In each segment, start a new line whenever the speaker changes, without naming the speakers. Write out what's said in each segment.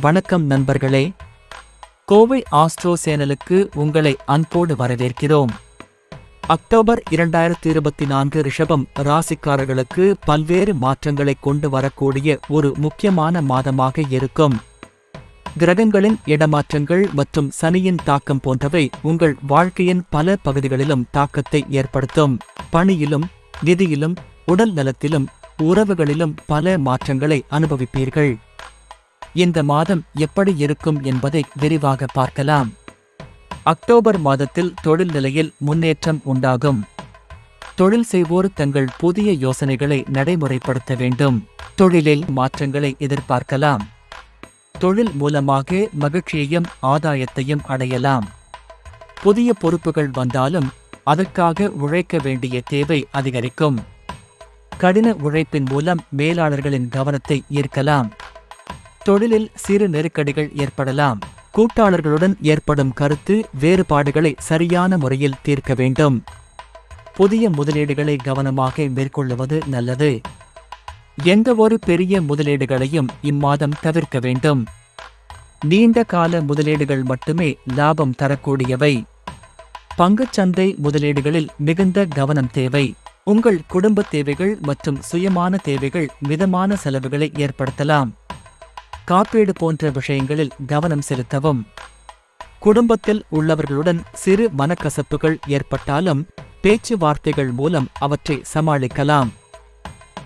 வணக்கம் நண்பர்களே. கோவை ஆஸ்ட்ரோ சேனலுக்கு உங்களை அன்போடு வரவேற்கிறோம். அக்டோபர் இரண்டாயிரத்தி இருபத்தி நான்கு ரிஷபம் ராசிக்காரர்களுக்கு பல்வேறு மாற்றங்களை கொண்டு வரக்கூடிய ஒரு முக்கியமான மாதமாக இருக்கும். கிரகங்களின் இடமாற்றங்கள் மற்றும் சனியின் தாக்கம் போன்றவை உங்கள் வாழ்க்கையின் பல பகுதிகளிலும் தாக்கத்தை ஏற்படுத்தும். பணியிலும் நிதியிலும் உடல் நலத்திலும் உறவுகளிலும் பல மாற்றங்களை அனுபவிப்பீர்கள். இந்த மாதம் எப்படி இருக்கும் என்பதை விரிவாக பார்க்கலாம். அக்டோபர் மாதத்தில் தொழில் நிலையில் முன்னேற்றம் உண்டாகும். தொழில் செய்வோர் தங்கள் புதிய யோசனைகளை நடைமுறைப்படுத்த வேண்டும். தொழிலில் மாற்றங்களை எதிர்பார்க்கலாம். தொழில் மூலமாக மகிழ்ச்சியையும் ஆதாயத்தையும் அடையலாம். புதிய பொறுப்புகள் வந்தாலும் அதற்காக உழைக்க வேண்டிய தேவை அதிகரிக்கும். கடின உழைப்பின் மூலம் மேலாளர்களின் கவனத்தை ஈர்க்கலாம். தொழிலில் சிறு நெருக்கடிகள் ஏற்படலாம். கூட்டாளர்களுடன் ஏற்படும் கருத்து வேறுபாடுகளை சரியான முறையில் தீர்க்க வேண்டும். புதிய முதலீடுகளை கவனமாக மேற்கொள்ளுவது நல்லது. எந்தவொரு பெரிய முதலீடுகளையும் இம்மாதம் தவிர்க்க வேண்டும். நீண்ட கால முதலீடுகள் மட்டுமே லாபம் தரக்கூடியவை. பங்குச்சந்தை முதலீடுகளில் மிகுந்த கவனம் தேவை. உங்கள் குடும்ப தேவைகள் மற்றும் சுயமான தேவைகள் மிதமான செலவுகளை ஏற்படுத்தலாம். காப்பீடு போன்ற விஷயங்களில் கவனம் செலுத்தவும். குடும்பத்தில் உள்ளவர்களுடன் சிறு மனக்கசப்புகள் ஏற்பட்டாலும் பேச்சுவார்த்தைகள் மூலம் அவற்றை சமாளிக்கலாம்.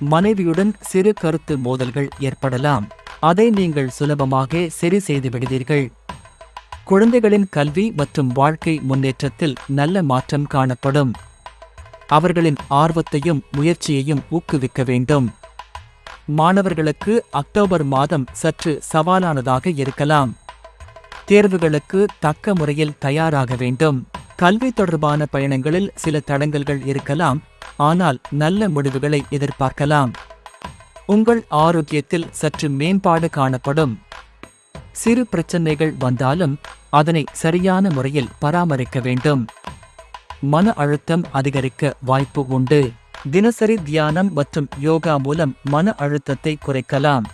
மனைவியுடன் சிறு கருத்து மோதல்கள் ஏற்படலாம். அதை நீங்கள் சுலபமாக சரி செய்து விடுவீர்கள். குழந்தைகளின் கல்வி மற்றும் வாழ்க்கை முன்னேற்றத்தில் நல்ல மாற்றம் காணப்படும். அவர்களின் ஆர்வத்தையும் முயற்சியையும் ஊக்குவிக்க வேண்டும். மாணவர்களுக்கு அக்டோபர் மாதம் சற்று சவாலானதாக இருக்கலாம். தேர்வுகளுக்கு தக்க முறையில் தயாராக வேண்டும். கல்வி தொடர்பான பயணங்களில் சில தடங்கல்கள் இருக்கலாம். ஆனால் நல்ல முடிவுகளை எதிர்பார்க்கலாம். உங்கள் ஆரோக்கியத்தில் சற்று மேம்பாடு காணப்படும். சிறு பிரச்சனைகள் வந்தாலும் அதனை சரியான முறையில் பராமரிக்க வேண்டும். மன அழுத்தம் அதிகரிக்க வாய்ப்பு உண்டு. தினசரி தியானம் மற்றும் யோகா மூலம் மன அழுத்தத்தை குறைக்கலாம்.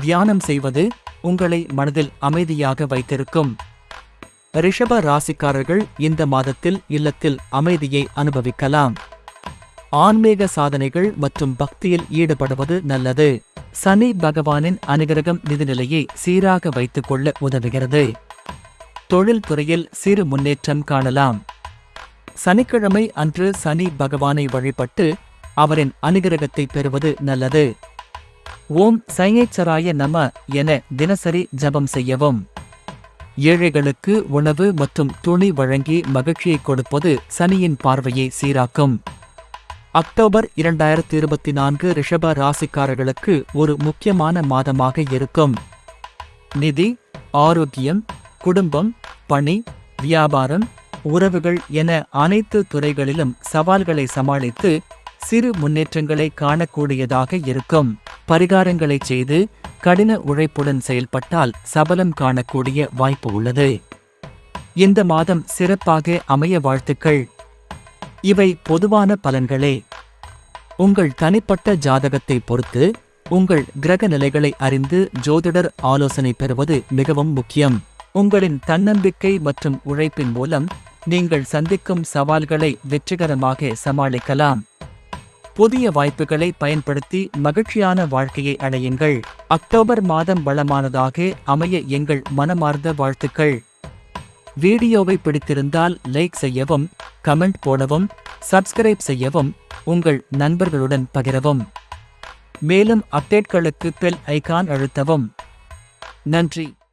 தியானம் செய்வது உங்களை மனதில் அமைதியாக வைத்திருக்கும். ரிஷப ராசிக்காரர்கள் இந்த மாதத்தில் இல்லத்தில் அமைதியை அனுபவிக்கலாம். ஆன்மீக சாதனைகள் மற்றும் பக்தியில் ஈடுபடுவது நல்லது. சனி பகவானின் அனுகிரகம் நிதிநிலையை சீராக வைத்துக்கொள்ள உதவுகிறது. தொழில் துறையில் சிறு முன்னேற்றம் காணலாம். சனிக்கிழமை அன்று சனி பகவானை வழிபட்டு அவரின் அனுகிரகத்தை பெறுவது நல்லது. ஓம் சையேச்சராய நம என தினசரி ஜபம் செய்யவும். ஏழைகளுக்கு உணவு மற்றும் துணி வழங்கி மகிழ்ச்சியை கொடுப்பது சனியின் பார்வையை சீராக்கும். அக்டோபர் இரண்டாயிரத்தி இருபத்தி நான்கு ரிஷப ராசிக்காரர்களுக்கு ஒரு முக்கியமான மாதமாக இருக்கும். நிதி ஆரோக்கியம் குடும்பம் பணி வியாபாரம் உறவுகள் என அனைத்து துறைகளிலும் சவால்களை சமாளித்து சிறு முன்னேற்றங்களை காணக்கூடியதாக இருக்கும். பரிகாரங்களை செய்து கடின உழைப்புடன் செயல்பட்டால் சபலம் காணக்கூடிய வாய்ப்பு உள்ளது. இந்த மாதம் சிறப்பாக அமைய வாழ்த்துக்கள். இவை பொதுவான பலன்களே. உங்கள் தனிப்பட்ட ஜாதகத்தை பொறுத்து உங்கள் கிரக நிலைகளை அறிந்து ஜோதிடர் ஆலோசனை பெறுவது மிகவும் முக்கியம். உங்களின் தன்னம்பிக்கை மற்றும் உழைப்பின் மூலம் நீங்கள் சந்திக்கும் சவால்களை வெற்றிகரமாக சமாளிக்கலாம். புதிய வாய்ப்புகளை பயன்படுத்தி மகிழ்ச்சியான வாழ்க்கையை அடையுங்கள். அக்டோபர் மாதம் வளமானதாக அமைய எங்கள் மனமார்ந்த வாழ்த்துக்கள். வீடியோவை பிடித்திருந்தால் லைக் செய்யவும் கமெண்ட் போடவும் சப்ஸ்கிரைப் செய்யவும் உங்கள் நண்பர்களுடன் பகிரவும். மேலும் அப்டேட்களுக்கு பெல் ஐகான் அழுத்தவும். நன்றி.